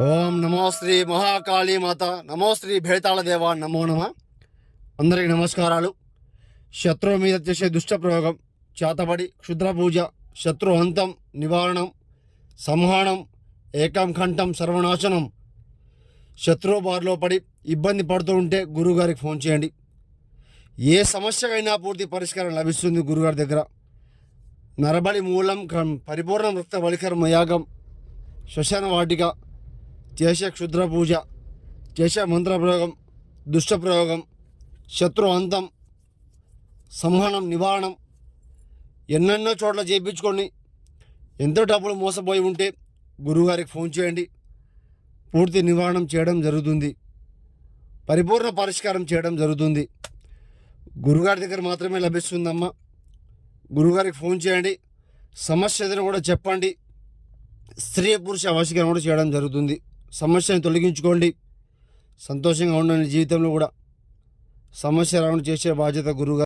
ఓం నమో శ్రీ మహాకాళీ మాత నమో శ్రీ భేతాళ దేవ నమో నమ. అందరికీ నమస్కారాలు. శత్రువు మీద చేసే దుష్టప్రయోగం చేతబడి క్షుద్ర పూజ శత్రు అంతం నివారణం సంహానం ఏకం కంఠం సర్వనాశనం. శత్రువు బారిలో పడి ఇబ్బంది పడుతూ ఉంటే గురువుగారికి ఫోన్ చేయండి. ఏ సమస్యకైనా పూర్తి పరిష్కారం లభిస్తుంది గురుగారి దగ్గర. నరబలి మూలం కం- పరిపూర్ణ వృత్త బలికర్మ యాగం శ్మశాన వాటిక చేసే క్షుద్ర పూజ చేసే మంత్ర ప్రయోగం శత్రు అంతం సంహనం నివారణం ఎన్నెన్నో చోట్ల చేయించుకోండి ఎంతో డబ్బులు మోసపోయి ఉంటే గురువుగారికి ఫోన్ చేయండి. పూర్తి నివారణం చేయడం జరుగుతుంది. పరిపూర్ణ పరిష్కారం చేయడం జరుగుతుంది. గురుగారి దగ్గర మాత్రమే లభిస్తుందమ్మా. గురుగారికి ఫోన్ చేయండి. సమస్య ఏదైనా కూడా చెప్పండి. స్త్రీ పురుష అవసరం కూడా చేయడం జరుగుతుంది. సమస్యను తొలగించుకోండి. సంతోషంగా ఉండండి జీవితంలో కూడా. సమస్య రాకుండా చేసే బాధ్యత గురువుగారు